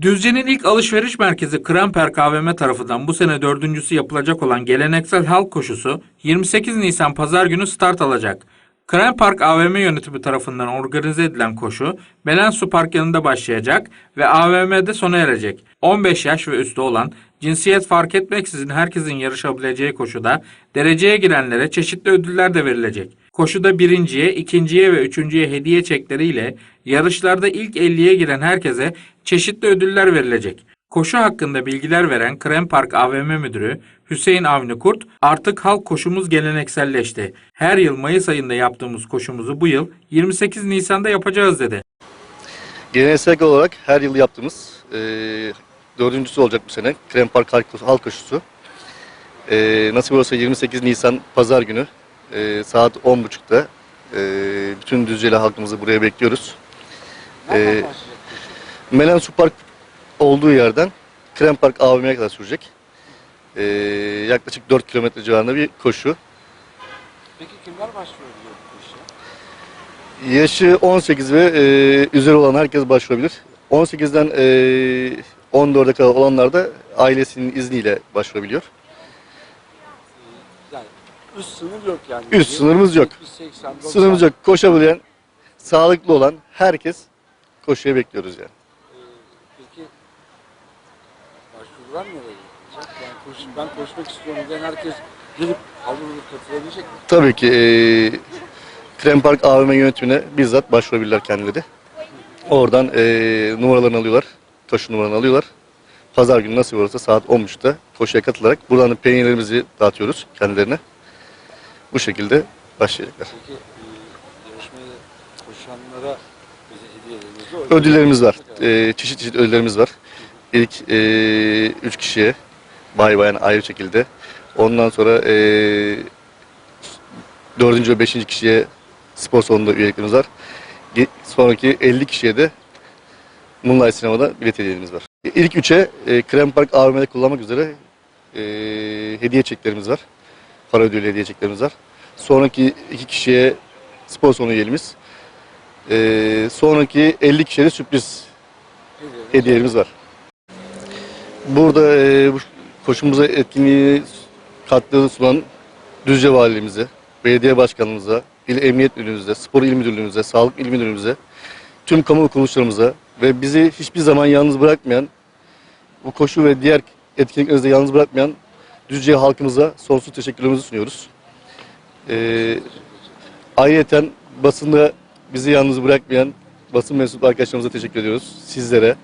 Düzce'nin ilk alışveriş merkezi Kremper AVM tarafından bu sene dördüncüsü yapılacak olan geleneksel halk koşusu 28 Nisan Pazar günü start alacak. Krem Park AVM yönetimi tarafından organize edilen koşu Belen Su Park yanında başlayacak ve AVM'de sona erecek. 15 yaş ve üstü olan cinsiyet fark etmeksizin herkesin yarışabileceği koşuda dereceye girenlere çeşitli ödüller de verilecek. Koşuda birinciye, ikinciye ve üçüncüye hediye çekleriyle yarışlarda ilk 50'ye giren herkese çeşitli ödüller verilecek. Koşu hakkında bilgiler veren Krem Park AVM Müdürü Hüseyin Avni Kurt, artık halk koşumuz gelenekselleşti. Her yıl Mayıs ayında yaptığımız koşumuzu bu yıl 28 Nisan'da yapacağız dedi. Geleneksel olarak her yıl yaptığımız e, dördüncüsü olacak bu sene. Krem Park Halk, Koşusu. E, nasip olursa 28 Nisan Pazar günü e, saat 10.30'da e, bütün Düzceli halkımızı buraya bekliyoruz. E, Melen Su Park olduğu yerden Krem Park AVM'ye kadar sürecek. E, yaklaşık 4 kilometre civarında bir koşu. Peki kimler başvuruyor bu işe? Yaşı 18 ve e, üzeri olan herkes başvurabilir. 18'den e, 14'e kadar olanlar da ailesinin izniyle başvurabiliyor. Üst sınır yok yani. Üst sınırımız yok. 70, 80, 90. Sınırımız yok. Koşabilen, sağlıklı olan herkes koşuya bekliyoruz yani. Ee, Peki başvurular nereye? Yani koş, ben koşmak istiyorum diyen herkes gelip alır katılabilecek mi? Tabii ki e, Krem Park AVM yönetimine bizzat başvurabilirler kendileri. Oradan e, numaralarını alıyorlar. Koşu numaralarını alıyorlar. Pazar günü nasıl olursa saat 10.30'da koşuya katılarak buradan da peynirlerimizi dağıtıyoruz kendilerine. Bu şekilde başlayacaklar. Peki e, yarışmaya koşanlara hediyeleriniz var. Ödüllerimiz var. Ee, çeşit çeşit ödüllerimiz var. İlk e, üç kişiye bay bayan ayrı şekilde. Ondan sonra e, dördüncü ve beşinci kişiye spor salonunda üyeliklerimiz var. Sonraki 50 kişiye de Moonlight Sinema'da bilet hediyelerimiz var. İlk üçe e, Krem Park AVM'de kullanmak üzere e, hediye çeklerimiz var. Para ödülü hediye çeklerimiz var. Sonraki iki kişiye spor salonu üyeliğimiz. Ee, sonraki 50 kişiye sürpriz hediyelerimiz var. Burada e, bu koşumuza etkinliği katkıları sunan Düzce Valiliğimize, Belediye Başkanımıza, İl Emniyet Müdürlüğümüze, Spor İl Müdürlüğümüze, Sağlık İl Müdürlüğümüze, tüm kamu kuruluşlarımıza ve bizi hiçbir zaman yalnız bırakmayan, bu koşu ve diğer etkinliklerimizde yalnız bırakmayan Düzce halkımıza sonsuz teşekkürlerimizi sunuyoruz. Ee, ayrıca basında bizi yalnız bırakmayan basın mensup arkadaşlarımıza teşekkür ediyoruz. Sizlere,